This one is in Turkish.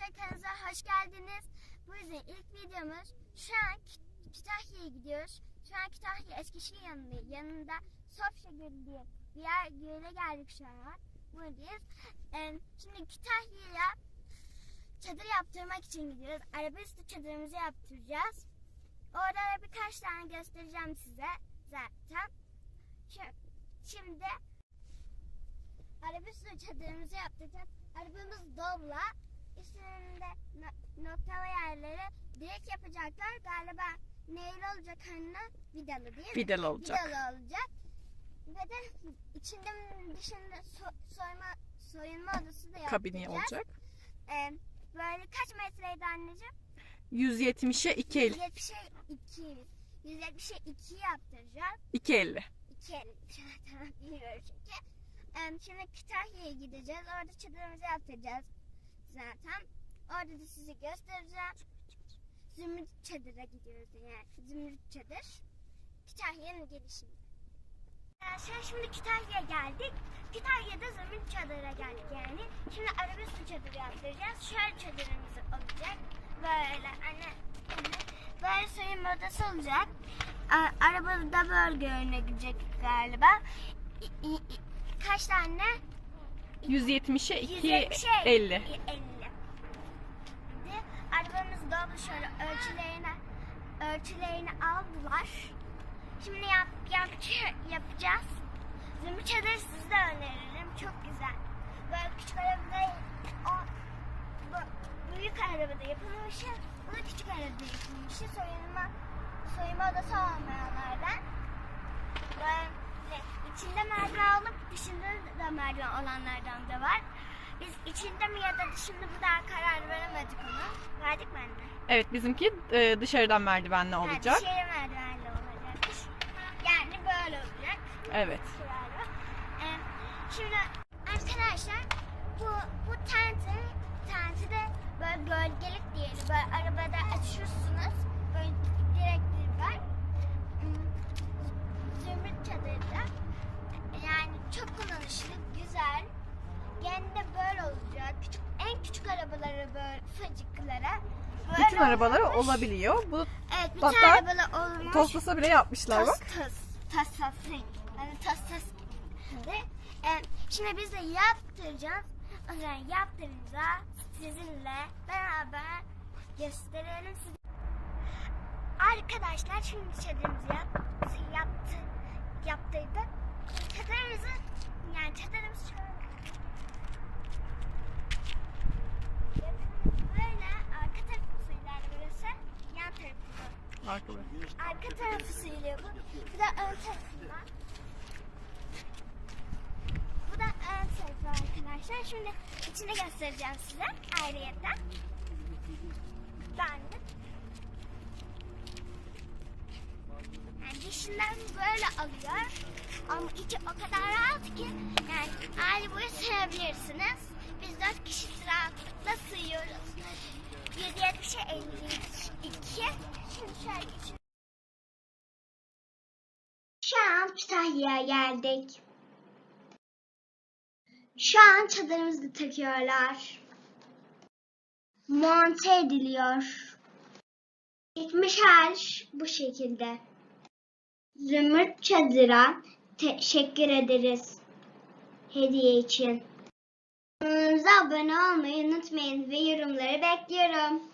Arkadaşlar hoş geldiniz. Bu yüzden ilk videomuz şu an Kü- Kütahya'ya gidiyoruz. Şu an Kütahya Eskişehir yanında, yanında Sofya Gölü diye bir yer göle geldik şu an. Buradayız. Şimdi Kütahya'ya çadır yaptırmak için gidiyoruz. Arabaüstü çadırımızı yaptıracağız. Orada birkaç tane göstereceğim size zaten. Şimdi Arabaüstü çadırımızı yaptıracağız. Arabamız dobla. No- noktalı yerlere direkt yapacaklar. Galiba neyli olacak anne? Vidalı değil mi? Vidalı olacak. Vidalı olacak. Ve de içinde dışında so- soyma, soyunma odası da Kabini yaptıracağız. olacak. Ee, böyle kaç metreydi anneciğim? 170'e 2 el. 170'e 2. 170'e 2 yaptıracağız. 2 50. 2 tamam bilmiyorum çünkü. Ee, şimdi Kütahya'ya gideceğiz. Orada çadırımızı yaptıracağız zaten. Orada da sizi göstereceğim. Zümrüt çadıra gidiyoruz yani. Zümrüt çadır. Kütahya'nın gelişinde. Arkadaşlar şimdi Kütahya'ya geldik. Kütahya'da Zümrüt çadıra geldik yani. Şimdi arabesk çadır yaptıracağız. Şöyle çadırımız olacak. Böyle hani böyle soyunma odası olacak. Arabada böyle görünecek galiba. İ- i- i- kaç tane? 170'e 2 170'e 50. 50. Şimdi arabamız doldu şöyle ölçülerini ölçülerini aldılar. Şimdi yap, yap, yapacağız. Zümrüt çadır size öneririm. Çok güzel. Böyle küçük arabada o bu büyük arabada yapılmışı. Bu küçük arabada yapılmışı. Soyunma soyunma odası olmayanlardan. Böyle içinde merdiven olup dışında da merdiven olanlardan da var. Biz içinde mi ya da dışında mı daha karar veremedik anne? Evet bizimki e, dışarıdan merdivenli Ha, olacak. dışarı merdivenli olacakmış. Yani böyle olacak. Evet. Ee, şimdi arkadaşlar bu bu tenti tenti de böyle gölgelik diyelim. Böyle arabada açıyorsunuz. Küçük arabaları böyle ufacıklara. Böyle Bütün arabaları olmuş. olabiliyor. Bu Evet, bütün Hatta arabalar olmuş. toslasa bile yapmışlar bak. tas. Tas tas. Yani tas tas. Ve, e, şimdi biz de yaptıracağız. O zaman yaptırınca sizinle beraber gösterelim size. Arkadaşlar şimdi çadırımızı yap, yaptı, yaptırdık. Çadırımızı yani çadırımız şöyle. Yapımız böyle arka tarafı suylar burası. Yan tarafı Arkada. Arka tarafı suyluyor bu. Bu da ön tarafından. Bu da ön tarafı arkadaşlar. Şimdi içini göstereceğim size ayrıyetten. Ben de. Yani dışından böyle alıyor. Ama içi o kadar rahat ki yani aile boyu sığabilirsiniz. Biz dört kişi rahatlıkla sığıyoruz. 170'e 52. Şimdi şöyle geçelim. Şu an Kütahya'ya geldik. Şu an çadırımızı takıyorlar. Monte ediliyor. Gitmiş hal bu şekilde. Zümrüt çadıra teşekkür ederiz. Hediye için. Kanalımıza abone olmayı unutmayın ve yorumları bekliyorum.